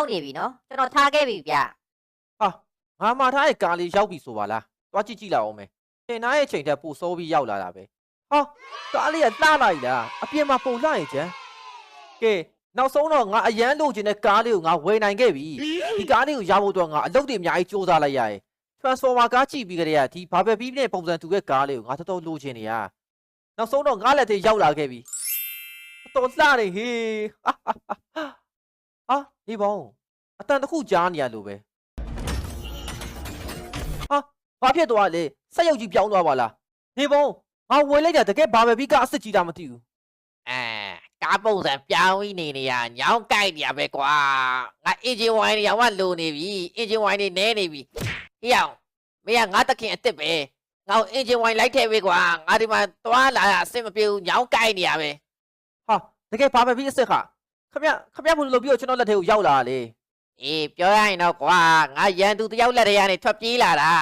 ရောက်နေပြီနော်ကျွန်တော်ထားခဲ့ပြီဗျဟာငါမှာထားရဲ့ကားလေးရောက်ပြီဆိုပါလားသွားကြည့်ကြည့်လိုက်အောင်မယ်တင်သားရဲ့ချိန်ထက်ပိုစောပြီးရောက်လာတာပဲဟာကားလေးကလှလိုက်လားအပြင်မှာပုံလှရင်ချမ်းကဲနောက်ဆုံးတော့ငါအရန်လိုချင်တဲ့ကားလေးကိုငါဝယ်နိုင်ခဲ့ပြီဒီကားလေးကိုရဖို့တော့ငါအလုပ်တွေအများကြီးစူးစမ်းလိုက်ရတယ် transformer ကားကြည့်ပြီးကြတဲ့ကဒီဘာပဲပြီးနဲ့ပုံစံတူတဲ့ကားလေးကိုငါတော်တော်လိုချင်နေရနောက်ဆုံးတော့ငါလက်ထဲရောက်လာခဲ့ပြီတော်လှနေဟေး ဟာဒီဘောင်အတန်တစ်ခုကြားနေရလို့ပဲဘာဖြစ်သွားလဲဆက်ရုပ်ကြီးပြောင်းသွားပါလားနေဘုံငါဝယ်လိုက်တာတကယ်ဘာပဲပြီးကအစ်စ်ကြီးတာမသိဘူးအဲကားပုံစံပြောင်းပြီးနေနေရညောင်းကြိုက်နေရပဲကွာငါအင်ဂျင်ဝိုင်းတွေရောင်းမလိုနေပြီအင်ဂျင်ဝိုင်းတွေနဲနေပြီဟေ့အောင်မင်းကငါတခင်အစ်စ်ပဲငါ့ကိုအင်ဂျင်ဝိုင်းလိုက်ခဲ့ပဲကွာငါဒီမှာသွားလာအဆင်မပြေဘူးညောင်းကြိုက်နေရပဲဟာတကယ်ဘာပဲပြီးအစ်စ်ခ ခမခမဘယ်လိုလုပ်ပြီးတော့ကျွန်တော်လက်ထဲကိုရောက်လာတာလဲအေးပြောရရင်တော့ကွာငါရန်သူတယောက်လက်ထဲကနေထွက်ပြေးလာတာ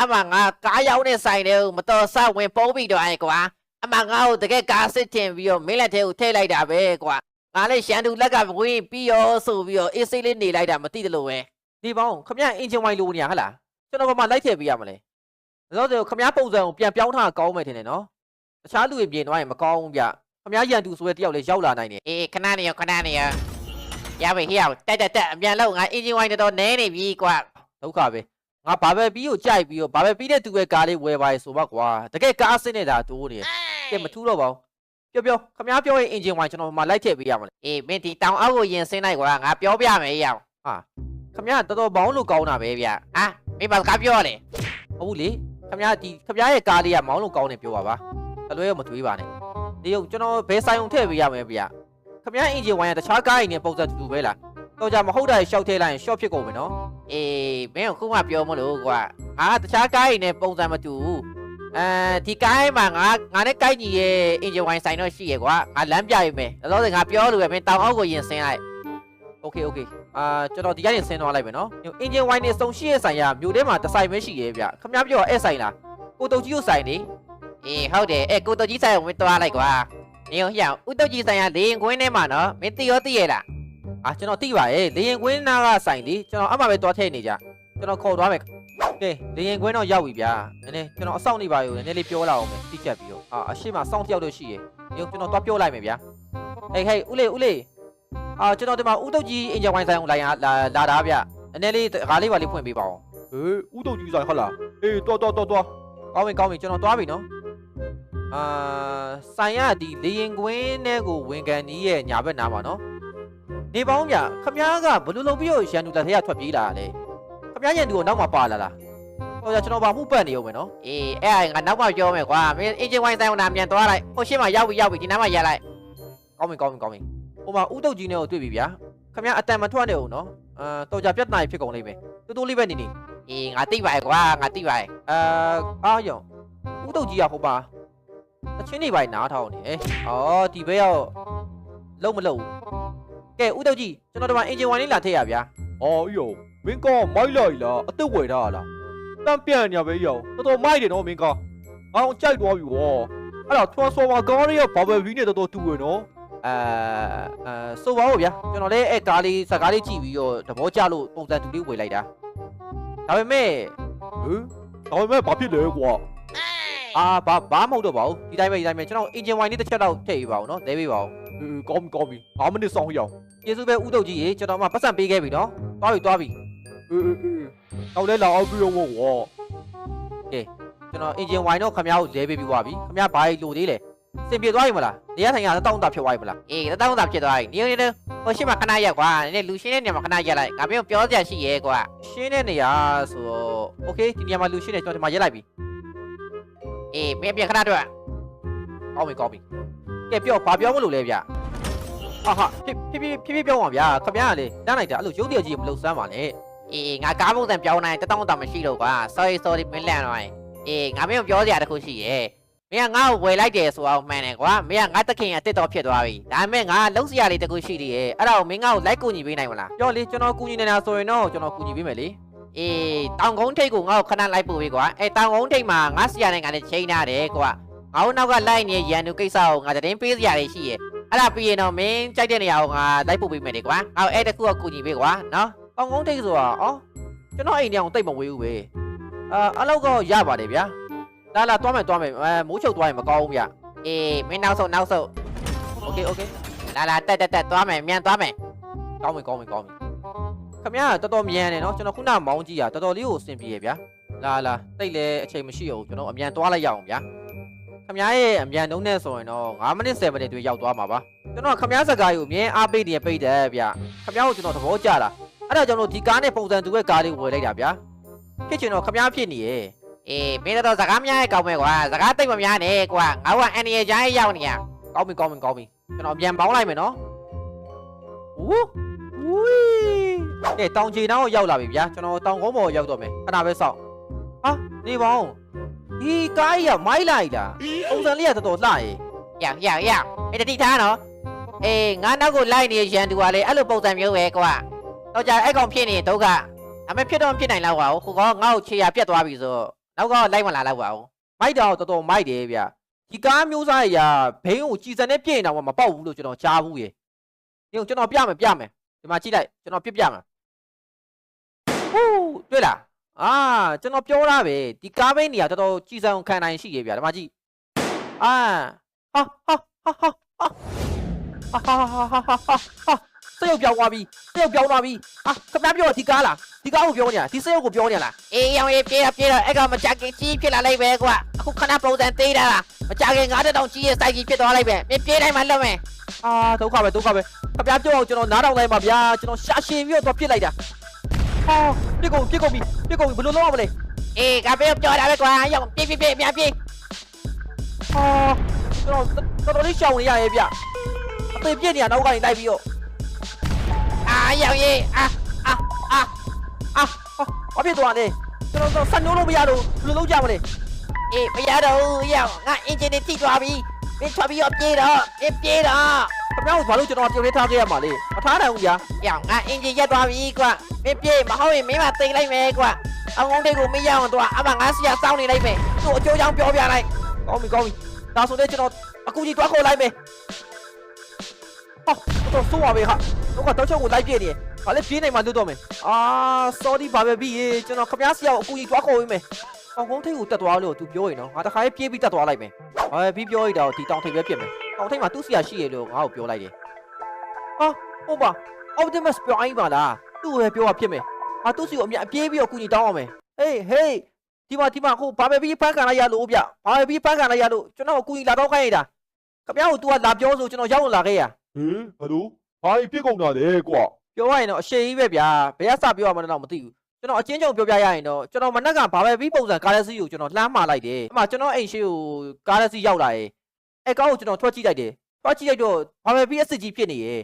အမှငါကားရောက်နေဆိုင်တယ်မတော်ဆဝင်ပုံးပြီးတော့အဲကွာအမှငါ့ကိုတကယ်ကားစစ်တင်ပြီးတော့မင်းလက်ထဲကိုထည့်လိုက်တာပဲကွာငါလည်းရှန်သူလက်ကဝင်ပြီးရောဆိုပြီးတော့အေးစိတ်လေးနေလိုက်တာမသိတယ်လို့ပဲနေပေါင်းခမအင်ဂျင်ဝိုင်းလိုနေရဟလားကျွန်တော်ဘာမှလိုက်ထည့်ပေးရမလဲဒါဆိုခမပုံစံကိုပြန်ပြောင်းထားကောင်းမယ်ထင်တယ်နော်တခြားလူတွေပြင်သွားရင်မကောင်းဘူးဗျ ခမရန်သူဆိုတဲ့တယောက်လည်းရောက်လာနိုင်တယ်အေးခဏနေရောခဏနေရောရပါဟေ့အောင်တက်တက်တက်အမြန်လောက်ငါအင်ဂျင်ဝိုင်းတော်နဲနေပြီကွာဒုက္ခပဲငါဘာပဲပြီးကိုကြိုက်ပြီးတော့ဘာပဲပြီးတဲ့သူရဲ့ကားလေးဝယ်ပါရဆိုပါကွာတကယ်ကားစစ်နေတာတိုးနေကဲမထူးတော့ပါဘူးပြောပြောခမပြောရင်အင်ဂျင်ဝိုင်းကျွန်တော်ဘာလိုက်ထည့်ပေးရမလဲအေးမင်းဒီတောင်အောက်ကိုရင်ဆင်းလိုက်ကွာငါပြောပြမယ်ဟေ့အောင်ခမရတော်တော်ဘောင်းလို့ကောင်းတာပဲဗျဟာမင်းဘာကပြောလဲဟုတ်ဘူးလေခမရဒီခမရရဲ့ကားလေးကမောင်းလို့ကောင်းတယ်ပြောပါပါတလွဲရောမတွေးပါနဲ့ တရုတ်ကျွန်တော်ဘယ်ဆိုင်ုံထည့်ပေးရမလဲဗျာခမရအင်ဂျင်ဝိုင်းကတခြားကားအိမ်နဲ့ပုံစံတူတူပဲလားတော့ကြမဟုတ်တာရှောက်ထည့်လိုက်ရင် short ဖြစ်ကုန်မယ်နော်အေးမင်းကခုမှပြောမလို့ကွာအာတခြားကားအိမ်နဲ့ပုံစံမတူဘူးအဲဒီကိုင်းမှာငါငါနဲ့ကိုင်းညီရဲ့ engine wine ဆိုင်တော့ရှိရယ်ကွာငါလမ်းပြရမယ်ဒါဆိုရင်ငါပြောလို့ပဲမင်းတောင်အောက်ကိုယင်ဆင်းလိုက် okay okay အာကျွန်တော်ဒီကနေဆင်းသွားလိုက်မယ်နော် engine wine နဲ့စုံရှိရဲ့ဆိုင်ရမြို့ထဲမှာတစ်ဆိုင်ပဲရှိရယ်ဗျခမပြောအဲ့ဆိုင်လားကိုတုတ်ကြီးကိုဆိုင်နေ အေးဟုတ်တယ်အဲကိုတော်ကြီးဆိုင်ကိုမင်းတွားလိုက်ကွာနေရောဟျောင်ဥတုတ်ကြီးဆိုင်ကလေရင်ခွင်းထဲမှာနော်မင်းသိရောသိရလားအာကျွန်တော်သိပါရဲ့လေရင်ကွင်းနာကဆိုင်လေကျွန်တော်အမှပဲသွားထည့်နေကြကျွန်တော်ခေါ်သွားမယ်ကဲလေရင်ကွင်းတော့ရောက်ပြီဗျာနည်းနည်းကျွန်တော်အဆောင်နေပါရောနည်းနည်းလေးပြောလာအောင်မယ်တိကျပြီးတော့အာအရှိမစောင့်တယောက်တော့ရှိရဲ့ဒီကျွန်တော်သွားပြောလိုက်မယ်ဗျာဟေးဟေးဦးလေးဦးလေးအာကျွန်တော်ဒီမှာဦးတုတ်ကြီးအင်ဂျင်ဝိုင်းဆိုင်ကိုလာရလာလာတာဗျနည်းနည်းလေးငါးလေးပါလေးဖွင့်ပေးပါအောင်ဟေးဦးတုတ်ကြီးဆိုင်ဟုတ်လားအေးတော်တော်တော်တော်ကောင်းပြီကောင်းပြီကျွန်တော်သွားပြီနော် အာဆိုင်ရဒီလေရင်ကွင်းထဲကိုဝင်ကန်ကြီးရဲ့ညာဘက်နားပါနော်နေပေါင်းဗျခမားကဘယ်လိုလုပ်ပြီးတော့ရန်သူလက်ထဲကထွက်ပြေးလာတာလဲခမားရန်သူကိုနောက်မှပါလာလားဟိုကျွန်တော်ဗာမှုပတ်နေအောင်မယ်နော်အေးအဲ့ဒါငါနောက်မှပြောမယ်ကွာမင်းအင်ဂျင်ဝိုင်းဆိုင်ကိုနာမြန်တွားလိုက်ဟိုရှင်းမှာရောက်ပြီရောက်ပြီဒီနားမှာရက်လိုက်ကောင်းပြီကောင်းပြီကောင်းပြီဟိုမှာဥတုတ်ကြီးနဲ့ကိုတွေ့ပြီဗျာခမားအတန်မထွက်နေအောင်နော်အာတော်ကြပြတ်နိုင်ဖြစ်ကုန်လိမ့်မယ်တူတူလေးပဲနေနေအေးငါသိပါရဲ့ကွာငါသိပါရဲ့အာအားရောင်ဥတုတ်ကြီးကဟိုပါအ ချင်းနေပိုင်းနားထောင်နေအော်ဒီဘက်ရောက်လုံးမလုံးကဲဥတုတ်ကြီးကျွန်တော်တို့ကအင်ဂျင်ဝိုင်းလေးလာထည့်ရဗျာအော်ယောမင်းကမိုက်လိုက်လားအသက်ဝယ်ထားလားတမ်းပြန်ညာပဲယောတော်တော်မိုက်တယ်နော်မင်းကအောင်ကြိုက်သွားပြီဗောအဲ့ဒါ transformer ကားရဲ့ဘာပဲဘီနဲ့တော်တော်တူရနော်အာအာဆိုပါဦးဗျာကျွန်တော်လည်းအဲ့ကားလေးစကားလေးကြည့်ပြီးတော့သဘောကျလို့ပုံစံတူလေးဝေလိုက်တာဒါပေမဲ့ဟမ်ဒါပေမဲ့ဘာဖြစ်လဲကွာ အာဘာဘာမဟုတ်တော့ပါဘူးဒီတိုင်းပဲဒီတိုင်းပဲကျွန်တော် engine wine လေးတစ်ချက်တော့ထည့်ပေးပါဦးနော်လဲပေးပါဦးကောင်းပြီကောင်းပြီဘာမနစ်ဆောင်ရအောင်ကျေးဇူးပဲဥတုပ်ကြီးရေကျွန်တော်မှပတ်စံပေးခဲ့ပြီနော်သွားပြီသွားပြီအေးအေးတော့လဲလာအောင်ပြုံးဝဝကဲကျွန်တော် engine wine တော့ခမရကိုလဲပေးပြီးသွားပြီခမရဘာကြီးလိုသေးလဲစင်ပြေသွားပြီမလားနေရထိုင်ရတောင်းတာဖြစ်သွားပြီမလားအေးတောင်းတာဖြစ်သွားပြီနေနေနေဟိုရှင်းမှာခဏရက်ကွာနည်းနည်းလူရှင်းတဲ့နေရာမှာခဏရက်လိုက်ငါမျိုးပြောစရာရှိရဲကွာရှင်းတဲ့နေရာဆိုတော့ okay ဒီနေရာမှာလူရှင်းနေကျွန်တော်ဒီမှာရက်လိုက်ပြီ အေးမင်းပြန်ခဏတော့ကောင်းပြီကောင်းပြီကဲပြောဘာပြောမလို့လဲဗျဟာဟာဖြည်းဖြည်းဖြည်းဖြည်းပြောပါဗျာခမ ्या ကလေတန်းလိုက်တာအဲ့လိုရုပ်တရက်ကြီးမလုံစမ်းပါနဲ့အေးငါကားပုံစံပြောင်းနိုင်တတောင်းတောင်မရှိတော့ကွာ sorry sorry မင်းလန့်တော့အေးငါမင်းပြောစရာတခုရှိရဲ့မင်းကငါ့ကိုဝယ်လိုက်တယ်ဆိုအောင်မှန်တယ်ကွာမင်းကငါတခင်အစ်စ်တော်ဖြစ်သွားပြီဒါပေမဲ့ငါလုံးစရာလေးတခုရှိသေးရဲ့အဲ့ဒါကိုမင်းငါ့ကိုလိုက်ကူညီပေးနိုင်မလားပြောလေကျွန်တော်ကူညီနေတာဆိုရင်တော့ကျွန်တော်ကူညီပေးမယ်လေ အေးတောင်ကုန်းထိပ်ကိုငါ့ကိုခဏလိုက်ပို့ပေးကွာအဲတောင်ကုန်းထိပ်မှာငါဆရာနဲ့ငါနဲ့ချိန်ထားတယ်ကွာငါတို့နောက်ကလိုက်နေရန်သူကိစ္စကိုငါတရင်ပေးစရာလေးရှိရဲ့ အဲ့ဒါပြီးရင်တော့မင်းကြိုက်တဲ့နေရာကိုငါလိုက်ပို့ပေးမယ်လေကွာငါအဲ့တခုကကူညီပေးကွာနော် တောင်ကုန်းထိပ်ဆိုတာအော်ကျွန်တော်အိမ်တောင်တိတ်မဝေးဘူးပဲအာအလောက်ကရပါတယ်ဗျာလာလာသွားမယ်သွားမယ်အဲမိုးချုပ်သွားရင်မကောင်းဘူးဗျ အေးမင်းနောက်ဆုံးနောက်ဆုံး โอเคโอเค လာလာတက်တက်တက်သွားမယ်မြန်သွားမယ် ကောင်းပြီကောင်းပြီကောင်းပြီ ခမရတော်တော်မြန်တယ်နော်ကျွန်တော်ခုနမောင်းကြည့်ရတော်တော်လေးကိုအဆင်ပြေရဗျာလာလာတိတ်လဲအချိန်မရှိအောင်ကျွန်တော်အမြန်သွားလိုက်ရအောင်ဗျာခမရရဲ့အမြန်နှုံးနဲ့ဆိုရင်တော့9မိနစ်10မိနစ်တွင်ရောက်သွားမှာပါကျွန်တော်ခမရစကားကိုအမြင်အားပေးနေပိတ်တယ်ဗျာခမရကိုကျွန်တော်သဘောကျတာအဲ့ဒါကြောင့်လို့ဒီကားနဲ့ပုံစံတူရဲ့ကားလေးကိုဝယ်လိုက်တာဗျာဖြစ်ချင်တော့ခမရဖြစ်နေရဲ့အေးမင်းတော့စကားများရဲ့ကောင်းမယ်ကွာစကားတိတ်မများနဲ့ကွာငါကအန်ရီရဲ့ဂျိုင်းရောက်နေရကောင်းပြီကောင်းပြီကောင်းပြီကျွန်တော်ပြန်ပေါင်းလိုက်မယ်နော်ဝူးဝီး ကဲတောင်ချီနောင်းကိုရောက်လာပြီဗျာကျွန်တော်တောင်ကုန်းပေါ်ရောက်တော့မယ်ခဏပဲစောင့်ဟာနေပေါင်းဒီကားကြီးကမိုက်လိုက်လားပုံစံလေးကတော်တော်လှရဲ့ရောက်ရောက်ရောက်မင်းတတိထားနော်အေးငါနောက်ကိုလိုက်နေရန်သူကလေအဲ့လိုပုံစံမျိုးပဲကွာတော့ကြအဲ့ကောင်ဖြစ်နေဒုက္ခအမေဖြစ်တော့ဖြစ်နိုင်လောက်ပါဘူးခုကောငါ့ကိုခြေရပြတ်သွားပြီဆိုနောက်ကလိုက်မလာတော့ပါဘူးမိုက်တာတော့တော်တော်မိုက်တယ်ဗျာဒီကားမျိုးစားရဘိန်းကိုကြည်စံနဲ့ပြည့်နေတာမှမပေါက်ဘူးလို့ကျွန်တော်ကြားဘူးရေဒီကိုကျွန်တော်ပြမယ်ပြမယ်ဒီမှာကြည့်လိုက်ကျွန်တော်ပြပြမယ် ဟူးတွေ့လားအာကျွန်တော်ပြောတာပဲဒီကားဘိန်းနေရာတော်တော်ကြည်စံကိုခံနိုင်ရှိရေဗျာဒီမှာကြည့်အာဟာဟာဟာဟာဟာဟာဟာဟာဟာဟာစရုပ်ပြောင်းသွားပြီစရုပ်ပြောင်းသွားပြီဟာခမပြောဒီကားလားဒီကားကိုပြောနေတာဒီစရုပ်ကိုပြောနေတာလားအေးရောင်ရေးပြေးရပြေးတော့အဲ့ကောင်မကြခင်ကြီးဖြစ်လာလိုက်ပဲကွာအခုခဏပုံစံသေးတာလားမကြခင်ငါးတောင်ကြီးရဲ့စိုက်ကြီးဖြစ်သွားလိုက်ပဲမင်းပြေးတိုင်းမှလွတ်မယ်အာဒုက္ခပဲဒုက္ခပဲခပြပြောအောင်ကျွန်တော်နားထောင်လိုက်ပါဗျာကျွန်တော်ရှာရှည်ပြီးတော့ပြစ်လိုက်တာ ဟာပြစ်ကုန်ပြစ်ကုန်ပြီပြစ်ကုန်ပြီဘယ်လိုလုပ်ရမလဲအေးကပေးပြောတာပဲကွာရောင်ပြေးပြေးပြေးပြန်ပြေးဟာကျွန်တော်တော်တော်လေးရှောင်နေရရဲ့ဗျအသေးပြစ်နေရနောက်ကနေလိုက်ပြီးတော့အာရောင်ရေးအာအာအာအာဘာဖြစ်သွားလဲကျွန်တော်တော့ဆက်နှိုးလို့မရတော့ဘယ်လိုလုပ်ကြမလဲအေးမရတော့ဘူးရောင်ငါအင်ဂျင်တွေထိသွားပြီမင်းထွက်ပြီးတော့ပြေးတော့မင်းပြေးတော့ခပြကိုဘာလို့ကျွန်တော်ပြုတ်လေးထားခဲ့ရမှာလဲ thoát không vậy? Dòng à em gì ra tòa gì quá? em gì mà hơi mấy mà tiền lấy mẹ qua ông muốn đi cùng mấy giờ mà tòa à bằng á xia sau này đây mẹ. Tụi chơi trong chỗ nhà này. Có mình có mình tao xuống đây cho nó. À cũng gì tòa khô lại mẹ. Ô tôi xuống vào về hả? Nó còn tao cho ngủ đây kia đi họ lên phía này mà đưa tụi mày. À sao đi vào về bị cho nó không nhá xia cũng gì tòa khô mày ông cũng thấy hụt tạt tòa rồi tụi rồi nó. Hóa ta khai phía bị tạt tòa lại mày à phía chơi đâu, thì tao thấy biết kiểm mày tao thấy mà tú xia xia được. Hóa hụt lại đi à တောင်ကုန်းထိပ်ကိုတက်သွားလို့ तू ပြောရင်နော်ငါတခါရေးပြေးပြီးတက်သွားလိုက်မယ်ဘာပဲပြီးပြောရတော့ဒီတောင်ထိပ်ပဲပြစ်မယ်တောင်ထိပ်မှာသူ့စီယာရှိရလို့ငါ့ကိုပြောလိုက်တယ်ဟာဟုတ်ပါ Optimus ပြောအိုင်းပါလားသူ့ကိုပဲပြောတာဖြစ်မယ်ဟာသူ့စီကိုအမြအပြေးပြီးတော့ကူညီတောင်းအောင်မယ် Hey hey ဒီမှာဒီမှာဟိုဘာပဲပြီးဖန်ကန်လိုက်ရလို့ဗျဘာပဲပြီးဖန်ကန်လိုက်ရလို့ကျွန်တော်အကူကြီးလာတော့ခိုင်းရတာခင်ဗျားကို तू ကလာပြောဆိုကျွန်တော်ရောက်လာခဲ့ရဟင်ဘလို့ဘာပြစ်ကုန်တာလဲကွာပြောရရင်တော့အရှိကြီးပဲဗျာဘယ်ကစပြောရမှန်းတော့မသိဘူးကျွန်တော်အချင်းချုပ်ပြောပြရရင်တော့ကျွန်တော်မနက်ကဘာပဲပြီးပုံစံကားလက်စီးကိုကျွန်တော်လှမ်းမာလိုက်တယ်အမှကျွန်တော်အိမ်ရှိကိုကားလက်စီးရောက်လာရဲ့အဲကောင်းကိုကျွန်တော်ထွက်ကြည့်လိုက်တယ်ထွက်ကြည့်လိုက်တော့ဘာပဲပြီးအစ်စ်ကြီးဖြစ်နေရဲ့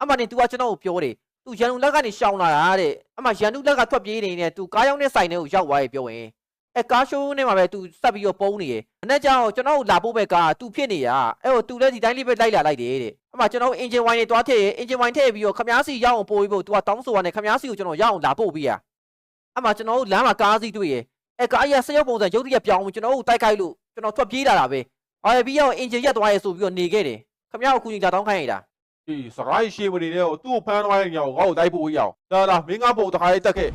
အမှနေ तू ကကျွန်တော်ကိုပြောတယ် तू ရန်သူလက်ကနေရှောင်လာတာတဲ့အမှရန်သူလက်ကထွက်ပြေးနေနေ तू ကားရောက်တဲ့ဆိုင်ထဲကိုရောက်သွားရဲ့ပြောရင် အဲကားရှိုးနဲ့မှာပဲ तू စက်ပြီးတော့ပုံးနေရယ်။အဲ့ကြောင့်ကျွန်တော်တို့လာဖို့ပဲကား तू ဖြစ်နေရ။အဲ့ဟို तू လည်းဒီတိုင်းလေးပဲလိုက်လာလိုက်တယ်တဲ့အမှကျွန်တော်တို့ engine wine တွေတွားထည့်ရယ် engine wine ထည့်ပြီးတော့ခမားစီရောက်အောင်ပို့ပြီးဖို့ तू ကတောင်းဆိုရတယ်ခမားစီကိုကျွန်တော်ရောက်အောင်လာပို့ပြီးရ။အမှကျွန်တော်တို့လမ်းမှာကားစီတွေ့ရယ်။အဲကားကြီးကစရုပ်ပုံစံရုပ်တရက်ပြောင်းပြီးကျွန်တော်တို့တိုက်ခိုက်လို့ကျွန်တော်ထွက်ပြေးလာတာပဲ။ဟာပြီးတော့ engine ရက်သွားရဲဆိုပြီးတော့နေခဲ့တယ်။ခမားကိုကူညီလာတောင်းခိုင်းရတာ အေးစကားရှင်းမနေနဲ့သူ့ကိုဖမ်းသွားရင်ရောငါ့ကိုတိုက်ဖို့ရအောင်လာလာမင်းငါ့ပုံတခါလေးတက်ခဲ့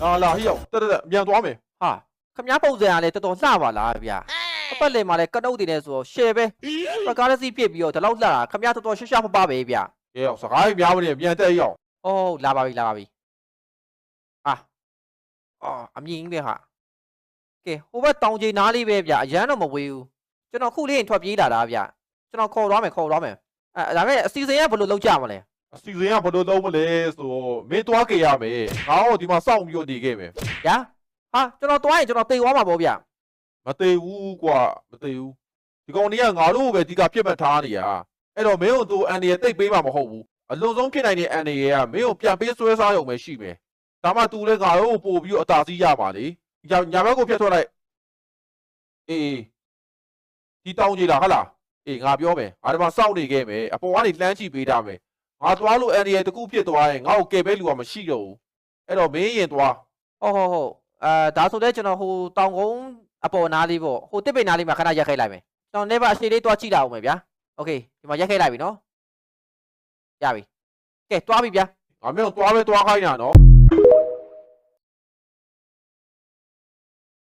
လာလာဟိယောတက်တက်တက်မြန်သွားမယ်။ဟာခမားပုံစံကလည်းတော်တော်လှပါလားဗျာ။အပတ်လည်မှာလည်းကနုတ်တင်နေဆိုတော့ share ပဲ။ကားလက်စီပြစ်ပြီးတော့ဒီလောက်လှတာခမားတော်တော်ရှက်ရှက်ပပပဲဗျာ။အေးစကားများမနေမြန်တက်ရအောင်။အော်လာပါပြီလာပါပြီ။အာအော်အမြင်ပဲဟာ။ကဲဟိုဘက်တောင်ကြီးနားလေးပဲဗျာအရန်တော့မဝေးဘူး။ကျွန်တော်ခုလေးရင်ထွက်ပြေးလာတာဗျာ။ကျွန်တော်ခေါ်သွားမယ်ခေါ်သွားမယ်။ အဲဒါပေမဲ့အစီအစဉ်ကဘယ်လိုလုပ်ကြမလဲအစီအစဉ်ကဘယ်လိုသုံးမလဲဆိုတော့မင်းသွားကြရမယ်ငါတော့ဒီမှာစောင့်ပြီးတော့နေခဲ့မယ်။ညာ။ဟာကျွန်တော်သွားရင်ကျွန်တော်တိတ်သွားမှာပေါ့ဗျာမသေးဘူးကွာမသေးဘူးဒီကောင်ကြီးကငါတို့ကိုပဲဒီကပြစ်မှတ်ထားနေရအဲ့တော့မင်းတို့သူအန်ဒီရဲ့တိတ်ပေးမှာမဟုတ်ဘူးအလွန်ဆုံးဖြစ်နိုင်တဲ့အန်ဒီရဲ့ကမင်းကိုပြန်ပေးဆွဲစားရုံပဲရှိမယ်ဒါမှသူလည်းငါတို့ကိုပို့ပြီးတော့အသာစီးရပါလေညာညာဘက်ကိုဖျက်ထွက်လိုက်အေးဒီတောင်းကြီးလားဟာလား အေးငါပြောမယ်ငါဒီမှာစောင့်နေခဲ့မယ်အပေါ်ကနေလှမ်းကြည့်ပေးထားမယ်ငါသွားလို့အန်ဒီရဲ့တကူဖြစ်သွားရင်ငါ့ကိုကယ်ပေးလူကမရှိတော့ဘူးအဲ့တော့မင်းရင်သွား။ဟုတ်ဟုတ်ဟုတ်။အဲဒါဆိုလည်းကျွန်တော်ဟိုတောင်ကုန်းအပေါ်နားလေးပေါ့။ဟိုတစ်ပိတ်နားလေးမှာခဏရက်ခိုက်လိုက်မယ်။ကျွန်တော်နေပါအရှိလေးတွားကြည့်လာအောင်မယ်ဗျာ။ Okay ဒီမှာရက်ခိုက်လိုက်ပြီနော်ရပြီကဲတွားပြီဗျာငါမင်းကိုသွားပဲသွားခိုင်းတာနော်